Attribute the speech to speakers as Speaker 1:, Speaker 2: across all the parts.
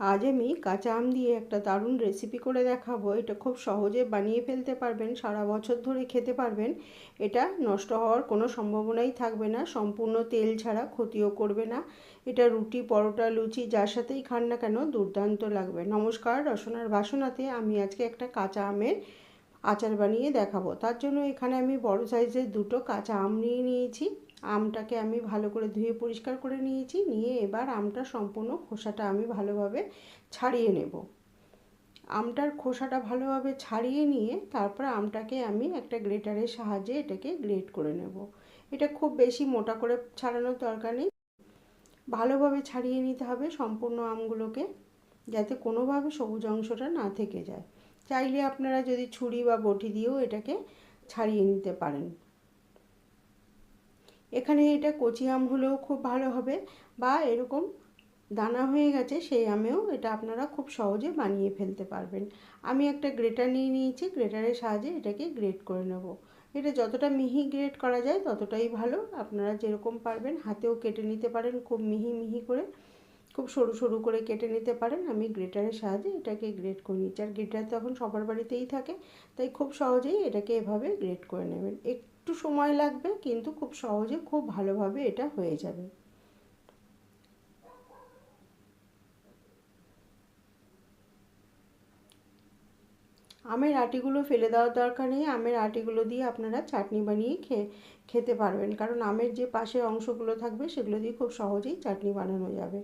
Speaker 1: আজ আমি কাঁচা আম দিয়ে একটা দারুণ রেসিপি করে দেখাবো। এটা খুব সহজে বানিয়ে ফেলতে পারবেন, সারা বছর ধরে খেতে পারবেন। এটা নষ্ট হওয়ার কোনো সম্ভাবনাই থাকবে না, সম্পূর্ণ তেল ছাড়া ক্ষতিও করবে না। এটা রুটি, পরোটা, লুচি, যার সাথেই খান না কেন, দুর্দান্ত লাগবে। নমস্কার, রসনার বাসনাতে আমি আজকে একটা কাঁচা আমের আচার বানিয়ে দেখাবো। তার জন্য এখানে আমি বড় সাইজের দুটো কাঁচা আম নিয়ে নিয়েছি। আমটাকে আমি ভালো করে ধুয়ে পরিষ্কার করে নিয়েছি। নিয়ে এবার আমটা সম্পূর্ণ খোসাটা আমি ভালোভাবে ছাড়িয়ে নেব। আমটার খোসাটা ভালোভাবে ছাড়িয়ে নিয়ে তারপর আমটাকে আমি একটা গ্রেটারের সাহায্যে এটাকে গ্রেট করে নেব। এটা খুব বেশি মোটা করে ছাড়ানোর দরকার নেই। ভালোভাবে ছাড়িয়ে নিতে হবে সম্পূর্ণ আমগুলোকে, যাতে কোনোভাবে সবুজ অংশটা না থেকে যায়। চাইলে আপনারা যদি ছুরি বা বটি দিয়েও এটাকে ছাড়িয়ে নিতে পারেন। এখানে এটা কচি আম হলেও খুব ভালো হবে বা এরকম দানা হয়ে গেছে সেই আমেও এটা আপনারা খুব সহজে বানিয়ে ফেলতে পারবেন। আমি একটা গ্রেটার নিয়ে নিয়েছি, গ্রেটারের সাহায্যে এটাকে গ্রেট করে নেব। এটা যতটা মিহি গ্রেট করা যায় ততটাই ভালো। আপনারা যেরকম পারবেন, হাতেও কেটে নিতে পারেন খুব মিহি মিহি করে। খুব সরু সরু করে কেটে নিতে পারেন। আমি গ্রেটারের সাহায্যে এটাকে গ্রেট করে নিচ্ছি। আর গ্রেটার তখন সবার বাড়িতেই থাকে, তাই খুব সহজেই এটাকে এভাবে গ্রেট করে নেবেন। একটু সময় লাগবে, কিন্তু খুব সহজে খুব ভালোভাবে এটা হয়ে যাবে। আমের আটিগুলো ফেলে দেওয়ার দরকার নেই। আমের আটিগুলো দিয়ে আপনারা চাটনি বানিয়ে খেয়ে খেতে পারবেন। কারণ আমের যে পাশের অংশগুলো থাকবে, সেগুলো দিয়ে খুব সহজেই চাটনি বানানো যাবে।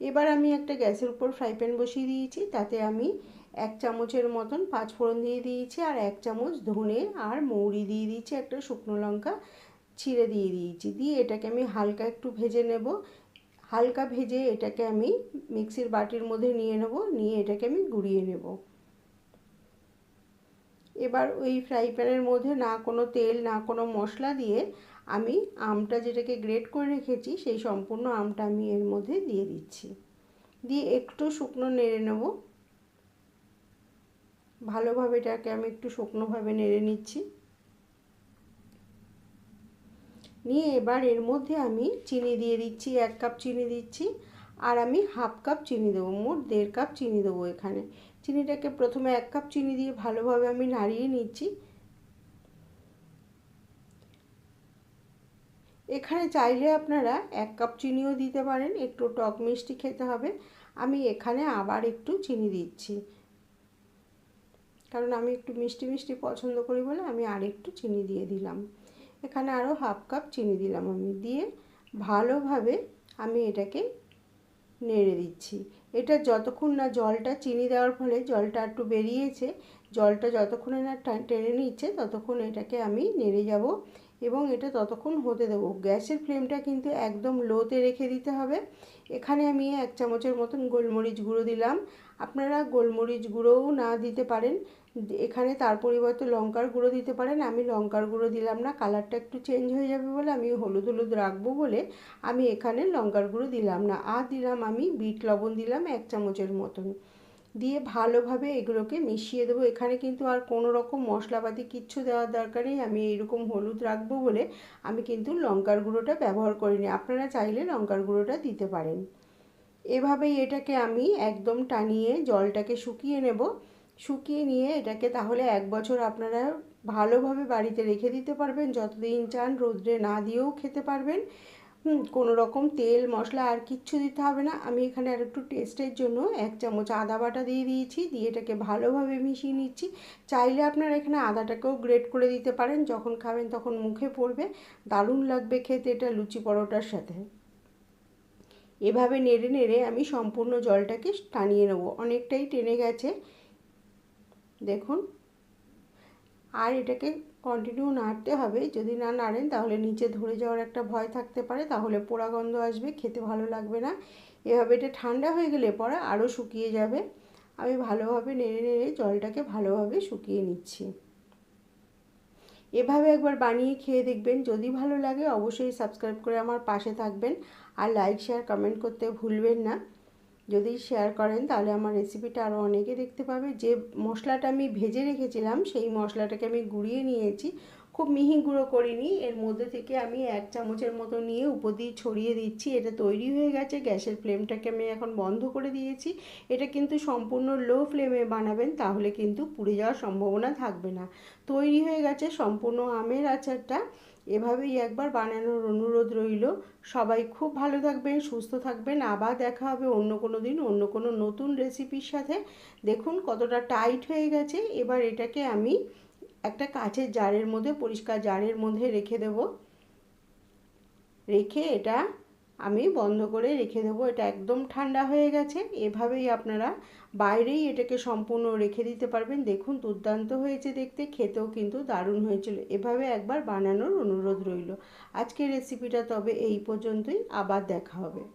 Speaker 1: এবার আমি একটা গ্যাসের উপর ফ্রাই প্যান বসিয়ে দিয়েছি, তাতে আমি এক চামচের মতন পাঁচ ফোড়ন দিয়ে দিয়েছি আর এক চামচ ধনে আর মৌরি দিয়ে দিয়েছি, একটা শুকনো লঙ্কা ছিঁড়ে দিয়ে দিয়েছি। দিয়ে এটাকে আমি হালকা একটু ভেজে নেব। হালকা ভেজে এটাকে আমি মিক্সির বাটির মধ্যে নিয়ে নেব, নিয়ে এটাকে আমি গুঁড়িয়ে নেব। এবার ওই ফ্রাই প্যানের মধ্যে না কোনো তেল, না কোনো মশলা দিয়ে আমি আমটা যেটাকে গ্রেট করে রেখেছি, সেই সম্পূর্ণ আমটা আমি এর মধ্যে দিয়ে দিচ্ছি। দিয়ে একটু শুকনো নেড়ে নেব। ভালোভাবে এটাকে আমি একটু শুকনোভাবে নেড়ে নিচ্ছি। নিয়ে এবার এর মধ্যে আমি চিনি দিয়ে দিচ্ছি, এক কাপ চিনি দিচ্ছি। আর আমি হাফ কাপ চিনি দেবো, মোট দেড় কাপ চিনি দেবো এখানে। চিনিটাকে প্রথমে এক কাপ চিনি দিয়ে ভালোভাবে আমি নাড়িয়ে নিচ্ছি। এখানে চাইলে আপনারা এক কাপ চিনিও দিতে পারেন, একটু টক মিষ্টি খেতে হবে। আমি এখানে আবার একটু চিনি দিচ্ছি। কারণ আমি একটু মিষ্টি মিষ্টি পছন্দ করি বলে আমি আর একটু চিনি দিয়ে দিলাম। এখানে আরও হাফ কাপ চিনি দিলাম আমি। দিয়ে ভালোভাবে আমি এটাকে নেড়ে দিচ্ছি। এটা যতক্ষণ না জলটা চিনি দেওয়ার ফলে জলটা একটু বেরিয়েছে, জলটা যতক্ষণে না টেনে নিচ্ছে, ততক্ষণ এটাকে আমি নেড়ে যাব। এবং এটা ততক্ষণ হতে দেবো। গ্যাসের ফ্লেমটা কিন্তু একদম লোতে রেখে দিতে হবে। এখানে আমি এক চামচের মতন গোলমরিচ গুঁড়ো দিলাম। আপনারা গোলমরিচ গুঁড়োও না দিতে পারেন। এখানে তার পরিবর্তে লঙ্কার গুঁড়ো দিতে পারেন। আমি লঙ্কার গুঁড়ো দিলাম না। কালারটা একটু চেঞ্জ হয়ে যাবে বলে আমি হলুদ হলুদ রাখব বলে আমি এখানে লঙ্কার গুঁড়ো দিলাম না। আর দিলাম আমি বিট লবণ দিলাম এক চামচের মতন। দিয়ে ভালোভাবে এগুলোকে মিশিয়ে দেবো। এখানে কিন্তু আর কোনো রকম মশলাপাতি কিচ্ছু দেওয়ার দরকার নেই। আমি এইরকম হলুদ রাখব বলে আমি কিন্তু লঙ্কার গুঁড়োটা ব্যবহার করিনি। আপনারা চাইলে লঙ্কার গুঁড়োটা দিতে পারেন। এভাবেই এটাকে আমি একদম টানিয়ে জলটাকে শুকিয়ে নেব। শুকিয়ে নিয়ে এটাকে তাহলে এক বছর আপনারা ভালোভাবে বাড়িতে রেখে দিতে পারবেন। যতদিন চান রোদ্রে না দিয়েও খেতে পারবেন। হুম, কোনো রকম তেল, মশলা আর কিচ্ছু দিতে হবে না। আমি এখানে আর একটু টেস্টের জন্য এক চামচ আদা বাটা দিয়ে দিয়েছি, দিয়ে এটাকে ভালোভাবে মিশিয়ে নিচ্ছি। চাইলে আপনারা এখানে আদাটাকেও গ্রেট করে দিতে পারেন, যখন খাবেন তখন মুখে পড়বে। দারুণ লাগবে খেতে এটা লুচি পরোটার সাথে। এভাবে নেড়ে নেড়ে আমি সম্পূর্ণ জলটাকে টানিয়ে নেব। অনেকটাই টেনে গেছে। দেখুন আর এটাকে কন্টিনিউ নাড়তে হবে। যদি না নাড়েন, তাহলে নিচে ধরে যাওয়ার একটা ভয় থাকতে পারে, তাহলে পোড়া গন্ধ আসবে, খেতে ভালো লাগবে না। এভাবে এটা ঠান্ডা হয়ে গেলে পরে আরও শুকিয়ে যাবে। আমি ভালোভাবে নেড়ে নেড়ে জলটাকে ভালোভাবে শুকিয়ে নিচ্ছি। এভাবে একবার বানিয়ে খেয়ে দেখবেন। যদি ভালো লাগে, অবশ্যই সাবস্ক্রাইব করে আমার পাশে থাকবেন। আর লাইক শেয়ার কমেন্ট করতে ভুলবেন না। যদি শেয়ার করেন, তাহলে আমার রেসিপিটা আরও অনেকে দেখতে পাবে। যে মশলাটা আমি ভেজে রেখেছিলাম, সেই মশলাটাকে আমি গুঁড়িয়ে নিয়েছি। খুব মিহি গুঁড়ো করিনি, এর মধ্যে থেকে আমি এক চামচের মতো নিয়ে উপর দিয়ে ছড়িয়ে দিচ্ছি। এটা তৈরি হয়ে গেছে, গ্যাসের ফ্লেমটাকে আমি এখন বন্ধ করে দিয়েছি। এটা কিন্তু সম্পূর্ণ লো ফ্লেমে বানাবেন, তাহলে কিন্তু পুড়ে যাওয়ার সম্ভাবনা থাকবে না। তৈরি হয়ে গেছে সম্পূর্ণ আমের আচারটা। এভাবেই একবার বানানোর অনুরোধ রইল। সবাই খুব ভালো থাকবেন, সুস্থ থাকবেন। আবার দেখা হবে অন্য কোনো দিন, অন্য কোনো নতুন রেসিপির সাথে। দেখুন কতটা টাইট হয়ে গেছে। এবার এটাকে আমি একটা কাঁচের জারের মধ্যে, পরিষ্কার জারের মধ্যে রেখে দেব। রেখে এটা আমি বন্ধ করে রেখে দেবো, এটা একদম ঠান্ডা হয়ে গেছে। এভাবেই আপনারা বাইরেই এটাকে সম্পূর্ণ রেখে দিতে পারবেন। দেখুন, দুর্দান্ত হয়েছে দেখতে, খেতেও কিন্তু দারুণ হয়েছিল। এভাবে একবার বানানোর অনুরোধ রইল। আজকের রেসিপিটা তবে এই পর্যন্তই, আবার দেখা হবে।